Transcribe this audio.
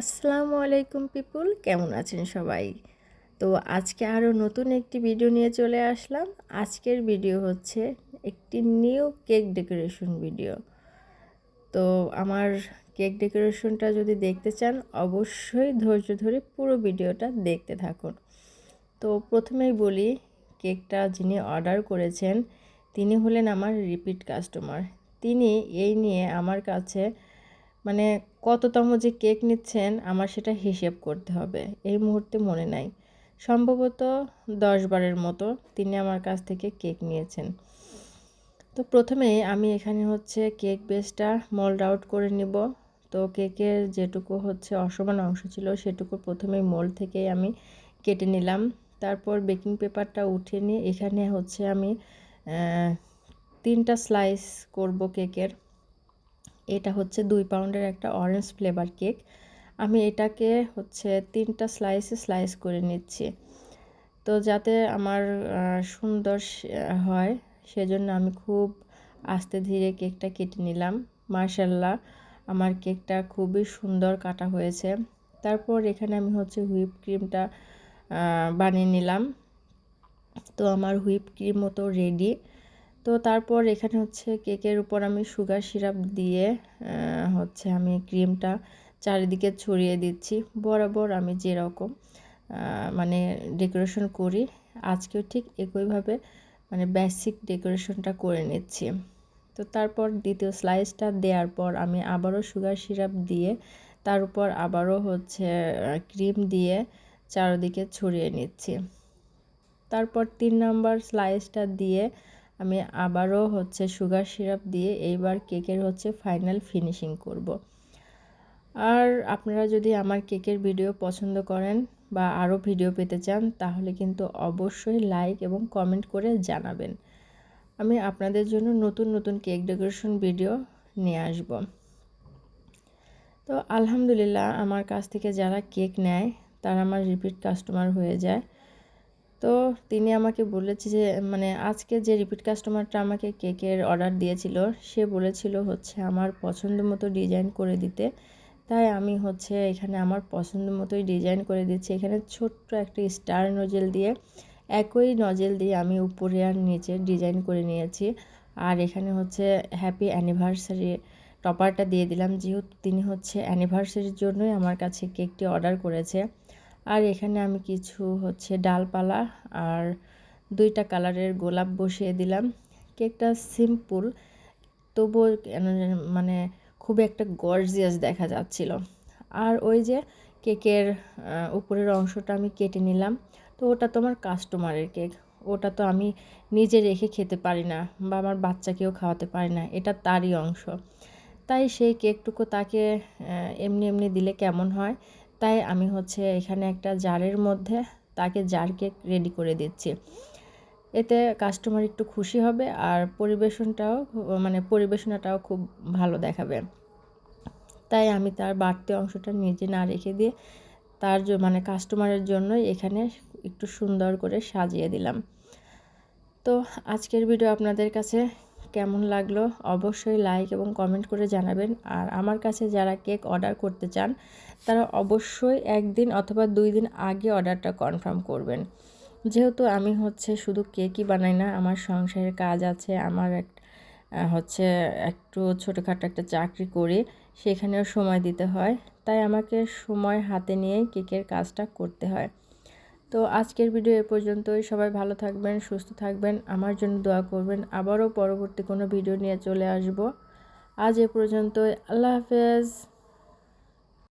আসসালামু আলাইকুম পিপুল, কেমন আছেন সবাই? তো আজকে আরও নতুন একটি ভিডিও নিয়ে চলে আসলাম। আজকের ভিডিও হচ্ছে একটি নিউ কেক ডেকোরেশন ভিডিও তো আমার কেক ডেকোরেশনটা যদি দেখতে চান, অবশ্যই ধৈর্য ধরে পুরো ভিডিওটা দেখতে থাকুন। তো প্রথমেই বলি কেকটা যিনি অর্ডার করেছেন, তিনি হলেন আমার রিপিট কাস্টমার তিনি এই নিয়ে আমার কাছে মানে কততম যে কেক নিচ্ছেন, আমার সেটা হিসেব করতে হবে। এই মুহূর্তে মনে নাই। সম্ভবত দশ বারের মতো তিনি আমার কাছ থেকে কেক নিয়েছেন। তো প্রথমে আমি এখানে হচ্ছে কেক বেসটা মোল্ড আউট করে নিব। তো কেকের যেটুকু হচ্ছে অসমান অংশ ছিল, সেটুকু প্রথমেই মোল্ড থেকেই আমি কেটে নিলাম। তারপর বেকিং পেপারটা উঠে নিয়ে এখানে হচ্ছে আমি তিনটা স্লাইস করব কেকের। এটা হচ্ছে দুই পাউন্ডের একটা অরেঞ্জ ফ্লেভার কেক আমি এটাকে হচ্ছে তিনটা স্লাইসে স্লাইস করে নিচ্ছি। তো যাতে আমার সুন্দর হয়, সেজন্য আমি খুব আস্তে ধীরে কেকটা কেটে নিলাম। মার্শাল্লাহ আমার কেকটা খুবই সুন্দর কাটা হয়েছে। তারপর এখানে আমি হচ্ছে হুইপ ক্রিমটা বানিয়ে নিলাম। তো আমার হুইপ ক্রিম মতো রেডি তো তারপর এখানে হচ্ছে কেকের উপর আমি সুগার সিরাপ দিয়ে হচ্ছে আমি ক্রিমটা চারিদিকে ছড়িয়ে দিচ্ছি। বরাবর আমি যেরকম মানে ডেকোরেশন করি, আজকেও ঠিক একইভাবে মানে বেসিক ডেকোরেশনটা করে নিচ্ছি। তো তারপর দ্বিতীয় স্লাইসটা দেওয়ার পর আমি আবারও সুগার সিরাপ দিয়ে, তার উপর আবারও হচ্ছে ক্রিম দিয়ে চারদিকে ছড়িয়ে নিচ্ছি। তারপর তিন নম্বর স্লাইসটা দিয়ে আমি আবারও হচ্ছে সুগার সিরাপ দিয়ে এইবার কেকের হচ্ছে ফাইনাল ফিনিশিং করব। আর আপনারা যদি আমার কেকের ভিডিও পছন্দ করেন বা আরও ভিডিও পেতে চান, তাহলে কিন্তু অবশ্যই লাইক এবং কমেন্ট করে জানাবেন। আমি আপনাদের জন্য নতুন নতুন কেক ডেকোরেশন ভিডিও নিয়ে আসব। তো আলহামদুলিল্লাহ, আমার কাছ থেকে যারা কেক নেয়, তারা আমার রিপিট কাস্টমার হয়ে যায়। তো তিনি আমাকে বলেছে যে মানে আজকে যে রিপিট কাস্টমারটা আমাকে কেকের অর্ডার দিয়েছিল, সে বলেছিল হচ্ছে আমার পছন্দ মতো ডিজাইন করে দিতে। তাই আমি হচ্ছে এখানে আমার পছন্দ মতোই ডিজাইন করে দিচ্ছি। এখানে ছোট্ট একটা স্টার নজেল দিয়ে, একই নজেল দিয়ে আমি উপরে আর নিচে ডিজাইন করে নিয়েছি। আর এখানে হচ্ছে হ্যাপি অ্যানিভার্সারি টপারটা দিয়ে দিলাম। যেহেতু তিনি হচ্ছে অ্যানিভার্সারির জন্যই আমার কাছে কেকটি অর্ডার করেছে। আর এখানে আমি কিছু হচ্ছে ডালপালা আর দুইটা কালারের গোলাপ বসিয়ে দিলাম। কেকটা সিম্পল তবুও মানে খুব একটা গর্জিয়াস দেখা যাচ্ছিল। আর ওই যে কেকের উপরের অংশটা আমি কেটে নিলাম। তো ওটা তো আমার কাস্টমারের কেক। ওটা তো আমি নিজে রেখে খেতে পারি না বা আমার বাচ্চাকেও খাওয়াতে পারি না। এটা তারই অংশ। তাই সেই কেকটুকু তাকে এমনি এমনি দিলে কেমন হয়? তাই আমি হচ্ছে এখানে একটা জারের মধ্যে তাকে জার কেক রেডি করে দিচ্ছি। এতে কাস্টমার একটু খুশি হবে আর পরিবেশনটাও মানে পরিবেশনাটাও খুব ভালো দেখাবে। তাই আমি তার বাড়তি অংশটা নিজে না রেখে দিয়ে তার মানে কাস্টমারের জন্য এখানে একটু সুন্দর করে সাজিয়ে দিলাম। তো আজকের ভিডিও আপনাদের কাছে কেমন লাগল অবশ্যই লাইক এবং কমেন্ট করে জানাবেন। আর আমার কাছে যারা কেক অর্ডার করতে চান, তারা অবশ্যই একদিন অথবা দুই দিন আগে অর্ডারটা কনফার্ম করবেন। যেহেতু আমি হচ্ছে শুধু কেকই বানাই না, আমার সংসারের কাজ আছে, আমার এক হচ্ছে একটু ছোটোখাটো একটা চাকরি করি, সেখানেও সময় দিতে হয়। তাই আমাকে সময় হাতে নিয়েই কেকের কাজটা করতে হয়। তো আজকের ভিডিও এ পর্যন্তই। সবাই ভালো থাকবেন, সুস্থ থাকবেন। আমার জন্য দোয়া করবেন। আবারও পরবর্তী কোনো ভিডিও নিয়ে চলে আসব। আজ এ পর্যন্তই। আল্লাহ হাফেজ।